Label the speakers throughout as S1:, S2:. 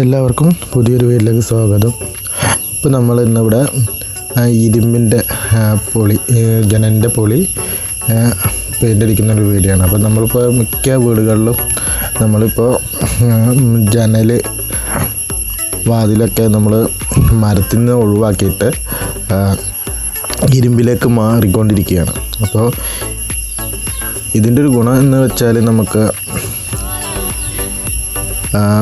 S1: എല്ലാവർക്കും പുതിയൊരു വീട്ടിലേക്ക് സ്വാഗതം. ഇപ്പോൾ നമ്മൾ ഇന്നിവിടെ ഇരുമ്പിന്റെ പൊളി ജനന്റെ പൊളി പെയിന്റ് അടിക്കുന്ന ഒരു വീഡിയോ ആണ് അപ്പോൾ നമ്മളിപ്പോൾ മിക്ക വീടുകളിലും നമ്മളിപ്പോൾ ജനൽ വാതിലൊക്കെ നമ്മൾ മരത്തിൽ നിന്ന് ഒഴിവാക്കിയിട്ട് ഇരുമ്പിലേക്ക് മാറിക്കൊണ്ടിരിക്കുകയാണ്. അപ്പോൾ ഇതിന്റെ ഒരു ഗുണം എന്ന് വെച്ചാൽ നമുക്ക്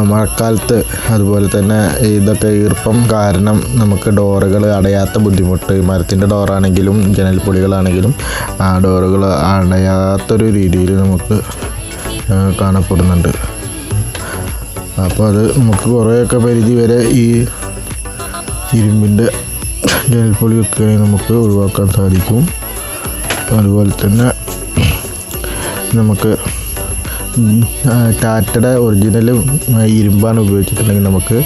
S1: മഴക്കാലത്ത് അതുപോലെ തന്നെ ഇതൊക്കെ ഈർപ്പം കാരണം നമുക്ക് ഡോറുകൾ അടയാത്ത ബുദ്ധിമുട്ട്. മരത്തിന്റെ ഡോറാണെങ്കിലും ജനൽപ്പൊടികളാണെങ്കിലും ആ ഡോറുകൾ അടയാത്തൊരു രീതിയിൽ നമുക്ക് കാണപ്പെടുന്നുണ്ട്. അപ്പോൾ അത് നമുക്ക് കുറേയൊക്കെ പരിധി വരെ ഈ ഇരുമ്പിന്റെ ജനൽപ്പൊളിയൊക്കെ നമുക്ക് ഒഴിവാക്കാൻ സാധിക്കും. അതുപോലെ തന്നെ നമുക്ക് ടാറ്റയുടെ ഒറിജിനൽ ഇരുമ്പാണ് ഉപയോഗിച്ചിട്ടുണ്ടെങ്കിൽ നമുക്ക്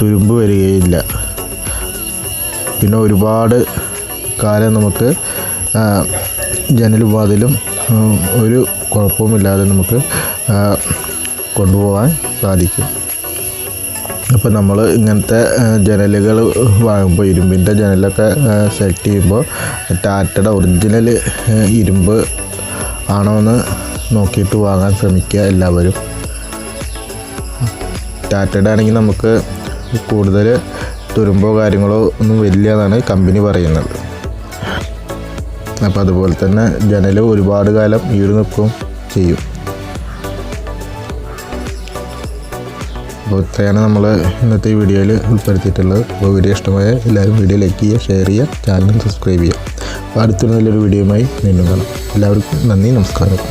S1: തുരുമ്പ് വരികയില്ല. പിന്നെ ഒരുപാട് കാലം നമുക്ക് ജനൽ വാതിലും ഒരു കുഴപ്പവുമില്ലാതെ നമുക്ക് കൊണ്ടുപോകാൻ സാധിക്കും. അപ്പോൾ നമ്മൾ ഇങ്ങനത്തെ ജനലുകൾ വാങ്ങുമ്പോൾ ഇരുമ്പിന്റെ ജനലൊക്കെ സെലക്ട് ചെയ്യുമ്പോൾ ടാറ്റയുടെ ഒറിജിനൽ ഇരുമ്പ് ആണോ എന്ന് നോക്കിയിട്ട് വാങ്ങാൻ ശ്രമിക്കുക എല്ലാവരും. ടാറ്റയുടെ ആണെങ്കിൽ നമുക്ക് കൂടുതൽ തുരുമ്പോ കാര്യങ്ങളോ ഒന്നും വലിയതാണ് കമ്പനി പറയുന്നത്. അപ്പോൾ അതുപോലെ തന്നെ ജനൽ ഒരുപാട് കാലം ഈട് നിൽക്കും ചെയ്യും. അപ്പോൾ ഇത്രയാണ് നമ്മൾ ഇന്നത്തെ ഈ വീഡിയോയിൽ ഉൾപ്പെടുത്തിയിട്ടുള്ളത്. അപ്പോൾ വീഡിയോ ഇഷ്ടമായ എല്ലാവരും വീഡിയോ ലൈക്ക് ചെയ്യുക ഷെയർ ചെയ്യുക ചാനൽ സബ്സ്ക്രൈബ് ചെയ്യുക. അപ്പോൾ അടുത്തൊരു നല്ലൊരു വീഡിയോയുമായി വീണ്ടും കാണാം. എല്ലാവർക്കും നന്ദി നമസ്കാരം.